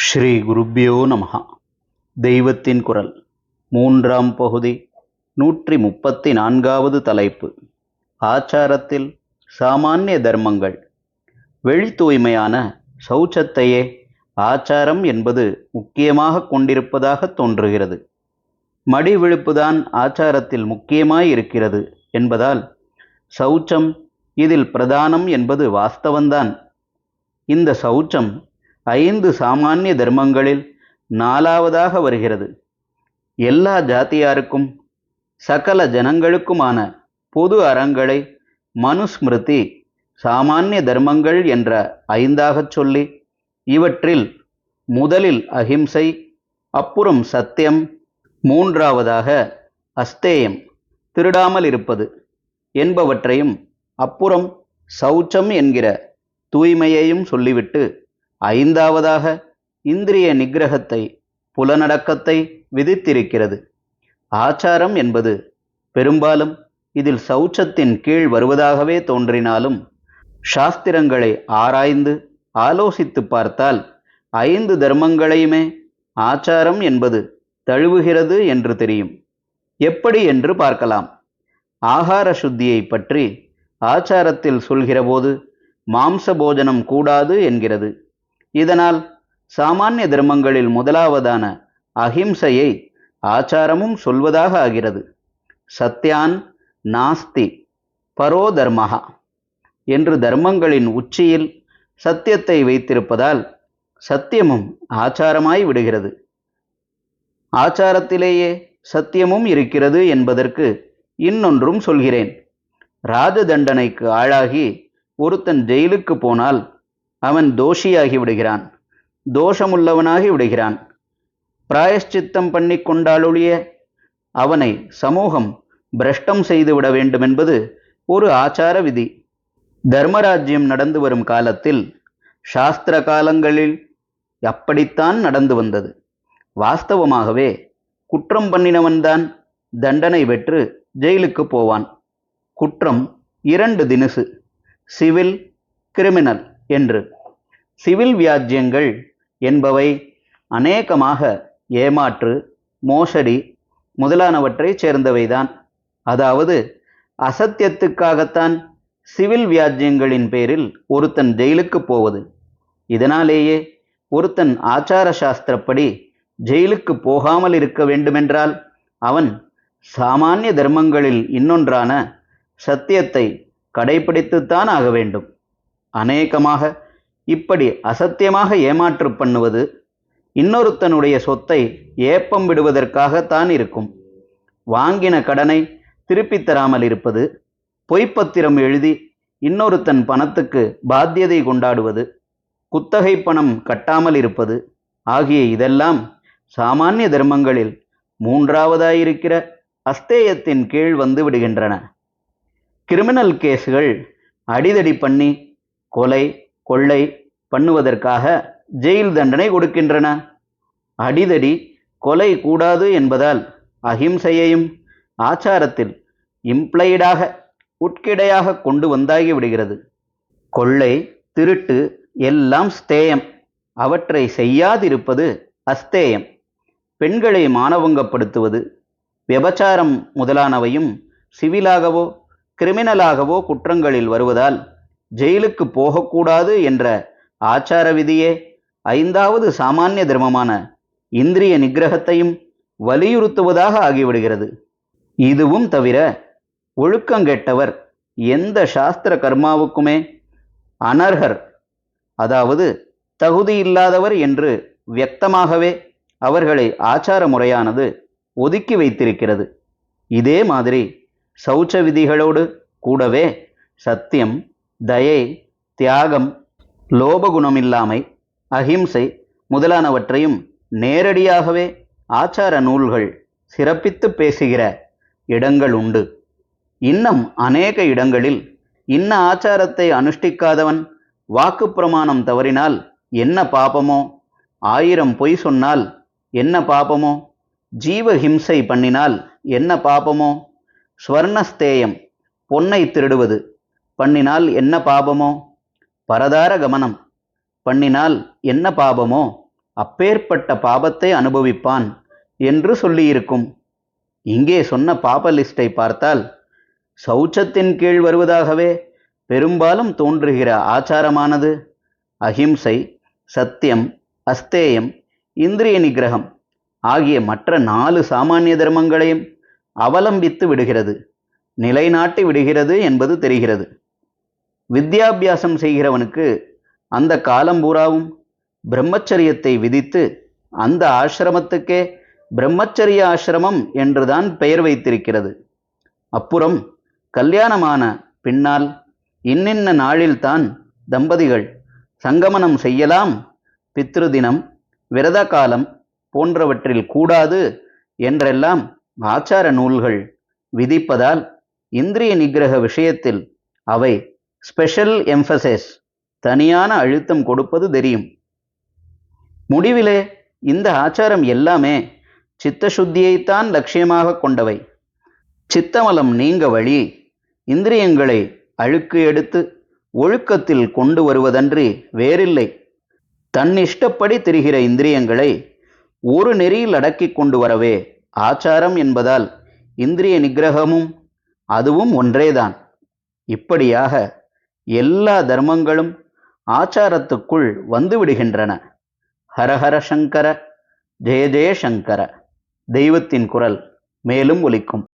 ஸ்ரீ குருப்பியோ நமஹா. தெய்வத்தின் குரல். மூன்றாம் பகுதி. நூற்றி முப்பத்தி நான்காவது தலைப்பு. ஆச்சாரத்தில் சாமானிய தர்மங்கள். வெளி தூய்மையான சௌச்சத்தையே ஆச்சாரம் என்பது முக்கியமாக கொண்டிருப்பதாக தோன்றுகிறது. மடி விழுப்புதான் ஆச்சாரத்தில் முக்கியமாய் இருக்கிறது என்பதால் சௌச்சம் இதில் பிரதானம் என்பது வாஸ்தவந்தான். இந்த சௌச்சம் ஐந்து சாமானிய தர்மங்களில் நாலாவதாக வருகிறது. எல்லா ஜாதியாருக்கும் சகல ஜனங்களுக்குமான பொது அறங்களை மனுஸ்மிருதி சாமானிய தர்மங்கள் என்ற ஐந்தாகச் சொல்லி இவற்றில் முதலில் அஹிம்சை அப்புறம் சத்தியம் மூன்றாவதாக அஸ்தேயம் திருடாமல் இருப்பது என்பவற்றையும் அப்புறம் சௌச்சம் என்கிற தூய்மையையும் சொல்லிவிட்டு ஐந்தாவதாக இந்திரிய நிகிரகத்தை புலனடக்கத்தை விதித்திருக்கிறது. ஆச்சாரம் என்பது பெரும்பாலும் இதில் சௌச்சத்தின் கீழ் வருவதாகவே தோன்றினாலும் சாஸ்திரங்களை ஆராய்ந்து ஆலோசித்து பார்த்தால் ஐந்து தர்மங்களையுமே ஆச்சாரம் என்பது தழுவுகிறது என்று தெரியும். எப்படி என்று பார்க்கலாம். ஆகார சுத்தியை பற்றி ஆச்சாரத்தில் சொல்கிறபோது மாம்ச போஜனம் கூடாது என்கிறது. இதனால் சாமானிய தர்மங்களில் முதலாவதான அஹிம்சையை ஆச்சாரமும் சொல்வதாக ஆகிறது. சத்யான் நாஸ்தி பரோ தர்மஹா என்று தர்மங்களின் உச்சியில் சத்தியத்தை வைத்திருப்பதால் சத்தியமும் ஆச்சாரமாய் விடுகிறது. ஆச்சாரத்திலேயே சத்தியமும் இருக்கிறது என்பதற்கு இன்னொன்றும் சொல்கிறேன். ராஜ தண்டனைக்கு ஆளாகி ஒருத்தன் ஜெயிலுக்கு போனால் அவன் தோஷியாகி விடுகிறான். தோஷமுள்ளவனாகி விடுகிறான். பிராயஷ்சித்தம் பண்ணி கொண்டாலொழிய அவனை சமூகம் பிரஷ்டம் செய்து விட வேண்டுமென்பது ஒரு ஆச்சார விதி. தர்மராஜ்யம் நடந்து வரும் காலத்தில் சாஸ்திர காலங்களில் அப்படித்தான் நடந்து வந்தது. வாஸ்தவமாகவே குற்றம் பண்ணினவன்தான் தண்டனை பெற்று ஜெயிலுக்கு போவான். குற்றம் இரண்டு தினுசு சிவில் கிரிமினல். என்று. சிவில் வியாஜ்யங்கள் என்பவை அநேகமாக ஏமாற்று மோசடி முதலானவற்றைச் சேர்ந்தவைதான். அதாவது அசத்தியத்துக்காகத்தான் சிவில் வியாஜ்யங்களின் பேரில் ஒருத்தன் ஜெயிலுக்கு போவது. இதனாலேயே ஒருத்தன் ஆச்சார சாஸ்திரப்படி ஜெயிலுக்கு போகாமல் இருக்க வேண்டுமென்றால் அவன் சாமானிய தர்மங்களில் இன்னொன்றான சத்தியத்தை கடைபிடித்துத்தான் ஆக வேண்டும். அநேகமாக இப்படி அசத்தியமாக ஏமாற்று பண்ணுவது இன்னொருத்தனுடைய சொத்தை ஏப்பம் விடுவதற்காகத்தான் இருக்கும். வாங்கின கடனை திருப்பித் தராமல் இருப்பது பொய்ப்பத்திரம் எழுதி இன்னொருத்தன் பணத்துக்கு பாத்தியதை கொண்டாடுவது குத்தகை பணம் கட்டாமல் இருப்பது ஆகிய இதெல்லாம் சாமானிய தர்மங்களில் மூன்றாவதாயிருக்கிற அஸ்தேயத்தின் கீழ் வந்து விடுகின்றன. கிரிமினல் கேஸுகள் அடிதடி பண்ணி கொலை கொள்ளை பண்ணுவதற்காக ஜெயில் தண்டனை கொடுக்கின்றன. அடிதடி கொலை கூடாது என்பதால் அஹிம்சையையும் ஆச்சாரத்தில் இம்ப்ளைடாக உட்கிடையாக கொண்டு வந்தாகி விடுகிறது. கொள்ளை திருட்டு எல்லாம் ஸ்தேயம். அவற்றை செய்யாதிருப்பது அஸ்தேயம். பெண்களை மானவங்கப்படுத்துவது விபச்சாரம் முதலானவையும் சிவிலாகவோ கிரிமினலாகவோ குற்றங்களில் வருவதால் ஜெயிலுக்கு போகக்கூடாது என்ற ஆச்சார விதியே ஐந்தாவது சாமானிய தர்மமான இந்திரிய நிகிரகத்தையும் வலியுறுத்துவதாக ஆகிவிடுகிறது. இதுவும் தவிர ஒழுக்கங்கெட்டவர் எந்த சாஸ்திர கர்மாவுக்குமே அனர்ஹர் அதாவது தகுதியில்லாதவர் என்று வியக்தமாகவே அவர்களை ஆச்சார முறையானது ஒதுக்கி வைத்திருக்கிறது. இதே மாதிரி சௌச்ச விதிகளோடு கூடவே சத்தியம் தயை தியாகம் லோபகுணமில்லாமை அஹிம்சை முதலானவற்றையும் நேரடியாகவே ஆச்சார நூல்கள் சிறப்பித்து பேசுகிற இடங்கள் உண்டு. இன்னும் அநேக இடங்களில் இன்ன ஆச்சாரத்தை அனுஷ்டிக்காதவன் வாக்கு பிரமாணம் தவறினால் என்ன பாபமோ? ஆயிரம் பொய் சொன்னால் என்ன பாபமோ? ஜீவஹிம்சை பண்ணினால் என்ன பாபமோ? ஸ்வர்ணஸ்தேயம் பொன்னை திருடுவது பண்ணினால் என்ன பாபமோ? பரதார கமனம். பண்ணினால் என்ன பாபமோ? அப்பேற்பட்ட பாபத்தை அனுபவிப்பான் என்று சொல்லியிருக்கும். இங்கே சொன்ன பாப லிஸ்டை பார்த்தால் சௌச்சத்தின் கீழ் வருவதாகவே பெரும்பாலும் தோன்றுகிற ஆச்சாரமானது. அஹிம்சை சத்தியம் அஸ்தேயம் இந்திரிய நிகிரகம் ஆகிய மற்ற நாலு சாமானிய தர்மங்களையும் அவலம்பித்து விடுகிறது. நிலைநாட்டி விடுகிறது என்பது தெரிகிறது. வித்யாபியாசம் செய்கிறவனுக்கு அந்த காலம் பூராவும் பிரம்மச்சரியத்தை விதித்து அந்த ஆசிரமத்துக்கே பிரம்மச்சரிய ஆசிரமம் என்றுதான் பெயர் வைத்திருக்கிறது. அப்புறம் கல்யாணமான பின்னால் இன்னின்ன நாளில்தான் தம்பதிகள் சங்கமனம் செய்யலாம் பித்ருதினம் விரத காலம் போன்றவற்றில் கூடாது என்றெல்லாம் ஆச்சார நூல்கள் விதிப்பதால் இந்திரிய நிகிரக விஷயத்தில் அவை ஸ்பெஷல் எம்ஃபசைஸ் தனியான அழுத்தம் கொடுப்பது தெரியும். முடிவிலே இந்த ஆச்சாரம் எல்லாமே சித்தசுத்தியைத்தான் லட்சியமாக கொண்டவை. சித்தமலம் நீங்க வழி இந்திரியங்களை அழுக்கு எடுத்து ஒழுக்கத்தில் கொண்டு வருவதன்றி வேறில்லை. தன் இஷ்டப்படி திரிகிற இந்திரியங்களை ஒரு நெறியில் அடக்கிக் கொண்டு வரவே ஆச்சாரம் என்பதால் இந்திரிய நிகிரகமும் அதுவும் ஒன்றேதான். இப்படியாக எல்லா தர்மங்களும் ஆச்சாரத்துக்குள் வந்துவிடுகின்றன. ஹரஹர சங்கர ஜெய ஜெய சங்கர. தெய்வத்தின் குரல் மேலும் ஒலிக்கும்.